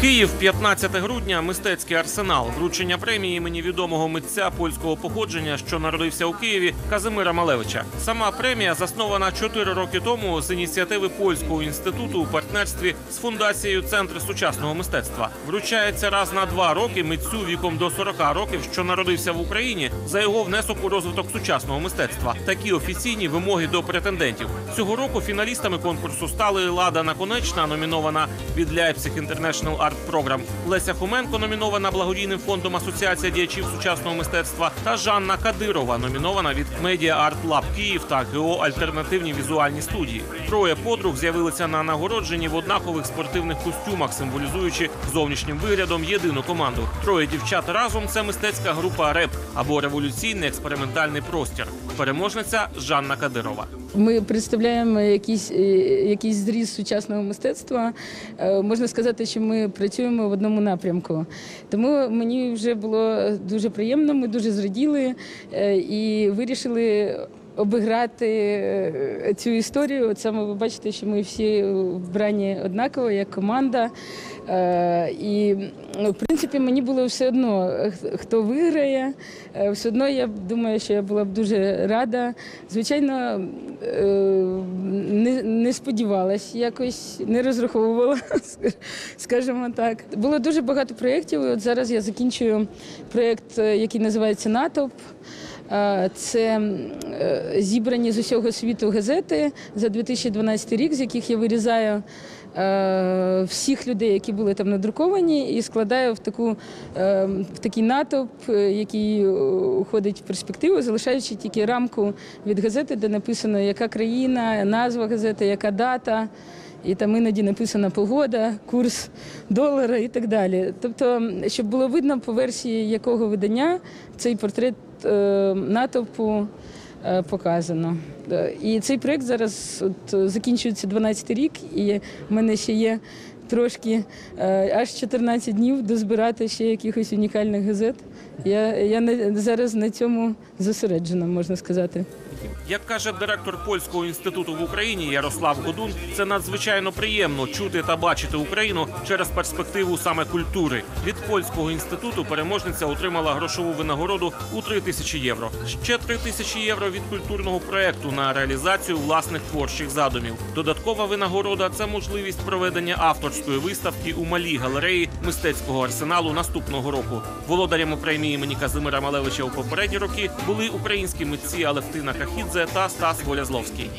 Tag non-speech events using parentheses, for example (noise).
Київ, 15 грудня, мистецький арсенал. Вручення премії імені відомого митця польського походження, що народився у Києві, Казимира Малевича. Сама премія заснована 4 роки тому з ініціативи польського інституту у партнерстві з фундацією Центр сучасного мистецтва. Вручається раз на два роки митцю віком до 40 років, що народився в Україні, за його внесок у розвиток сучасного мистецтва. Такі офіційні вимоги до претендентів. Цього року фіналістами конкурсу стали Лада Наконечна, номінована від Leipzig International Art Program, Леся Хоменко, номінована благодійним фондом Асоціація діячів сучасного мистецтва, та Жанна Кадирова, номінована від Media Art Lab Київ та ГО Альтернативні візуальні студії. Троє подруг з'явилися на нагородженні в однакових спортивних костюмах, символізуючи зовнішнім виглядом єдину команду. Троє дівчат разом це мистецька група РЕП або революційний експериментальний простір. Переможниця Жанна Кадирова. Ми представляємо якийсь, е, якийсь зріз сучасного мистецтва. Е, Можна сказати, що ми працюємо в одному напрямку. Тому мені вже було дуже приємно, ми дуже зраділи е, і вирішили. Обіграти е, цю історію, От саме ви бачите, що ми всі вбрані однаково, як команда. Е, І ну, в принципі мені було все одно, хто виграє. Е, Все одно я думаю, що я була б дуже рада. Звичайно, не, сподівалась якось, не розраховувала, (laughs) скажімо так. Було дуже багато проєктів. і От зараз я закінчую проєкт, який називається Натовп. Е, Це е, зібрані з усього світу газети за 2012 рік, з яких я вирізаю е, всіх людей, які були там надруковані, і складаю в таку в такий натовп, який уходить в перспективу, залишаючи тільки рамку від газети, де написано, яка країна, назва газети, яка дата. І там іноді написана погода, курс долара і так далі. Тобто, щоб було видно по версії якого видання цей портрет е, натовпу е, показано. Е, І цей проєкт зараз от, закінчується 12 рік, і в мене ще є трошки е, аж 14 днів дозбирати ще якихось унікальних газет. Я, я на- зараз на цьому зосереджена, можна сказати. Як каже директор польського інституту в Україні Ярослав Годун, це надзвичайно приємно чути та бачити Україну через перспективу саме культури. Від польського інституту переможниця отримала грошову винагороду у 3 тисячі євро. Ще 3 тисячі євро від культурного проекту на реалізацію власних творчих задумів. Додаткова винагорода це можливість проведення авторської виставки у малій галереї мистецького арсеналу наступного року. Володарями премії імені Казимира Малевича у попередні роки були українські митці Алевтина Кахідзе та Стас Волязловський.